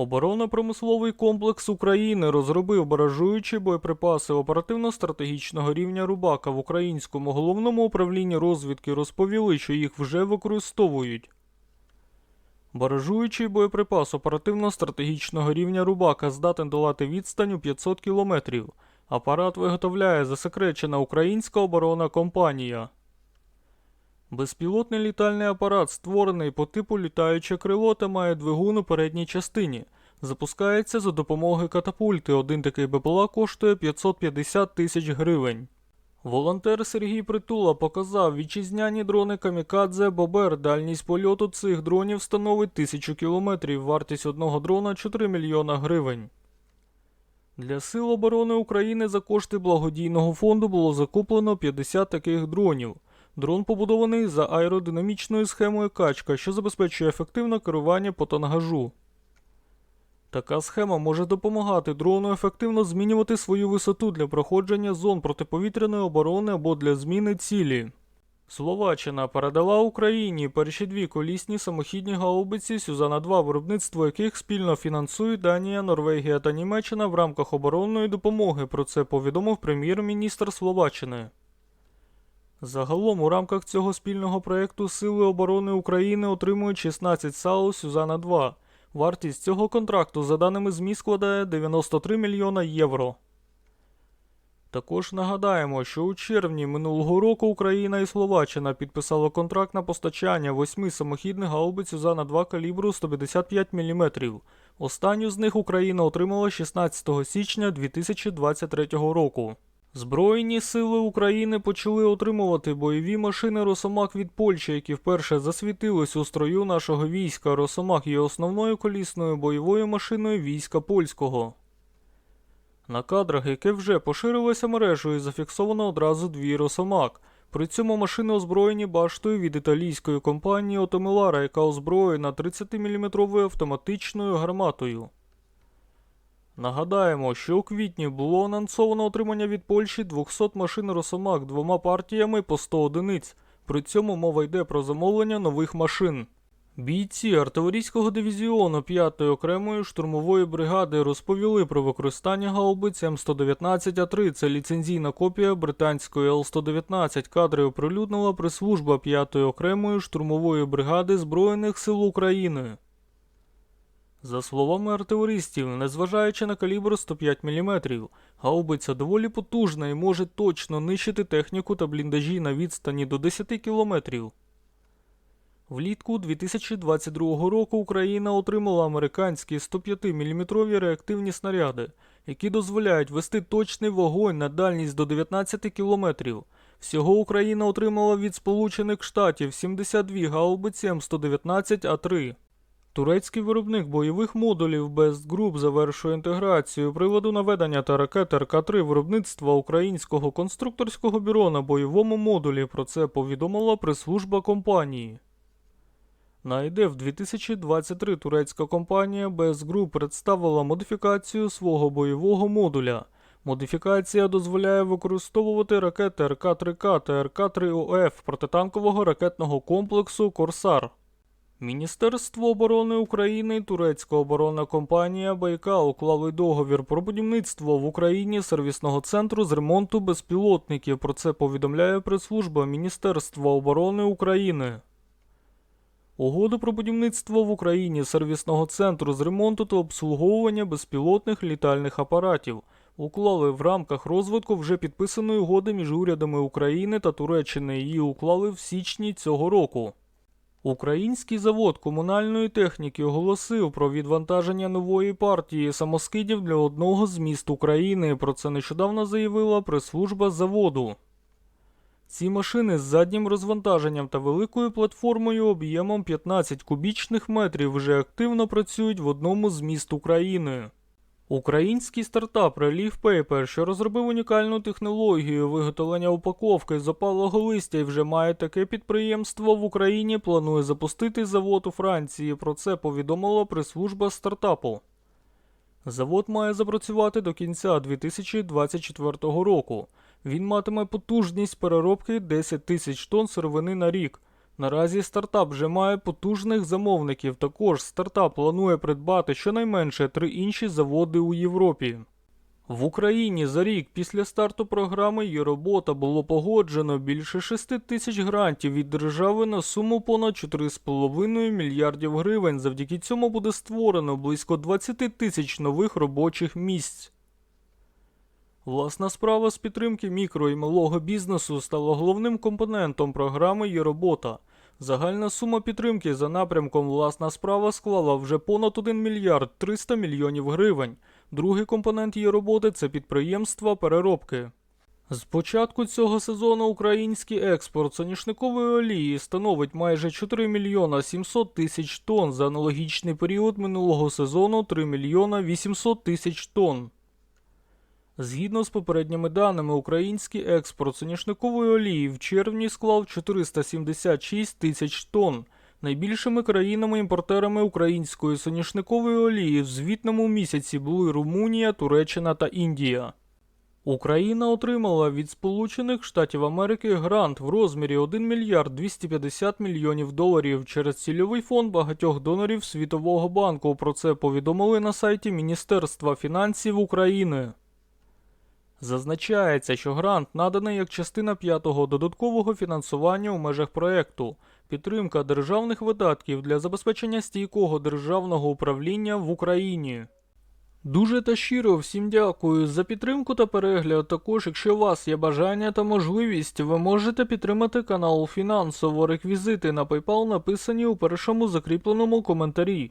Оборонно-промисловий комплекс України розробив баражуючі боєприпаси оперативно-стратегічного рівня Рубака в українському головному управлінні розвідки розповіли, що їх вже використовують. Баражуючий боєприпас оперативно-стратегічного рівня Рубака здатен долати відстань у 500 км. Апарат виготовляє засекречена українська оборонна компанія. Безпілотний літальний апарат створений по типу літаюче крило та має двигун у передній частині. Запускається за допомогою катапульти. Один такий БПЛА коштує 550 тисяч гривень. Волонтер Сергій Притула показав вітчизняні дрони Камікадзе Бобер. Дальність польоту цих дронів становить 1000 кілометрів, вартість одного дрона 4 мільйона гривень. Для Сил оборони України за кошти благодійного фонду було закуплено 50 таких дронів. Дрон побудований за аеродинамічною схемою качка, що забезпечує ефективне керування по тангажу. Така схема може допомагати дрону ефективно змінювати свою висоту для проходження зон протиповітряної оборони або для зміни цілі. Словаччина передала Україні перші дві колісні самохідні гаубиці Сюзана 2 виробництво яких спільно фінансують Данія, Норвегія та Німеччина в рамках оборонної допомоги. Про це повідомив прем'єр-міністр Словаччини. Загалом у рамках цього спільного проєкту Сили оборони України отримують 16 САУ Сюзана 2. Вартість цього контракту, за даними ЗМІ, складає 93 мільйона євро. Також нагадаємо, що у червні минулого року Україна і Словаччина підписали контракт на постачання восьми самохідних гаубиць Сюзана 2 калібру 155 мм. Останню з них Україна отримала 16 січня 2023 року. Збройні сили України почали отримувати бойові машини Росомах від Польщі, які вперше засвітились у строю нашого війська. Росомах є основною колісною бойовою машиною війська польського. На кадрах, яке вже поширилося мережею, зафіксовано одразу дві Росомак. При цьому машини озброєні баштою від італійської компанії Отомелара, яка озброєна 30-мм автоматичною гарматою. Нагадаємо, що у квітні було анонсовано отримання від Польщі 200 машин Росомах двома партіями по 100 одиниць. При цьому мова йде про замовлення нових машин. Бійці артилерійського дивізіону 5-ї окремої штурмової бригади розповіли про використання гаубиць М119А3. Це ліцензійна копія британської Л-119. Кадри оприлюднила прес-служба 5-ї окремої штурмової бригади Збройних сил України. За словами артилеристів, незважаючи на калібр 105 мм, гаубиця доволі потужна і може точно нищити техніку та бліндажі на відстані до 10 км. Влітку 2022 року Україна отримала американські 105-мм реактивні снаряди, які дозволяють вести точний вогонь на дальність до 19 км. Всього Україна отримала від Сполучених Штатів 72 гаубиці М119А3. Турецький виробник бойових модулів Best Group завершує інтеграцію приводу наведення та ракет РК-3 виробництва українського конструкторського бюро на бойовому модулі. Про це повідомила прес-служба компанії. На ІДЕФ 2023 турецька компанія Best Group представила модифікацію свого бойового модуля. Модифікація дозволяє використовувати ракети РК-3К та РК-3ОФ протитанкового ракетного комплексу Корсар. Міністерство оборони України і турецька оборонна компанія Байкал уклали договір про будівництво в Україні сервісного центру з ремонту безпілотників. Про це повідомляє прес-служба Міністерства оборони України. Угоду про будівництво в Україні сервісного центру з ремонту та обслуговування безпілотних літальних апаратів уклали в рамках розвитку вже підписаної угоди між урядами України та Туреччини. Її уклали в січні цього року. Український завод комунальної техніки оголосив про відвантаження нової партії самоскидів для одного з міст України. Про це нещодавно заявила прес-служба заводу. Ці машини з заднім розвантаженням та великою платформою об'ємом 15 кубічних метрів вже активно працюють в одному з міст України. Український стартап Relief Paper, що розробив унікальну технологію виготовлення упаковки з опалого листя і вже має таке підприємство в Україні, планує запустити завод у Франції. Про це повідомила прес-служба стартапу. Завод має запрацювати до кінця 2024 року. Він матиме потужність переробки 10 тисяч тонн сировини на рік. Наразі стартап вже має потужних замовників. Також стартап планує придбати щонайменше три інші заводи у Європі. В Україні за рік після старту програми «Є робота» було погоджено більше 6 тисяч грантів від держави на суму понад 4,5 мільярдів гривень. Завдяки цьому буде створено близько 20 тисяч нових робочих місць. Власна справа з підтримки мікро і малого бізнесу стала головним компонентом програми «Є робота». Загальна сума підтримки за напрямком власна справа склала вже понад 1 мільярд 300 мільйонів гривень. Другий компонент її роботи це підприємства переробки. З початку цього сезону український експорт соняшникової олії становить майже 4 мільйона 700 тисяч тонн. За аналогічний період минулого сезону 3 мільйона 800 тисяч тонн. Згідно з попередніми даними, український експорт соняшникової олії в червні склав 476 тисяч тонн. Найбільшими країнами-імпортерами української соняшникової олії в звітному місяці були Румунія, Туреччина та Індія. Україна отримала від Сполучених Штатів Америки грант в розмірі 1 мільярд 250 мільйонів доларів через цільовий фонд багатьох донорів Світового банку. Про це повідомили на сайті Міністерства фінансів України. Зазначається, що грант наданий як частина п'ятого додаткового фінансування у межах проекту, підтримка державних видатків для забезпечення стійкого державного управління в Україні. Дуже та щиро всім дякую за підтримку та перегляд. Також, якщо у вас є бажання та можливість, ви можете підтримати канал фінансово. Реквізити на PayPal написані у першому закріпленому коментарі.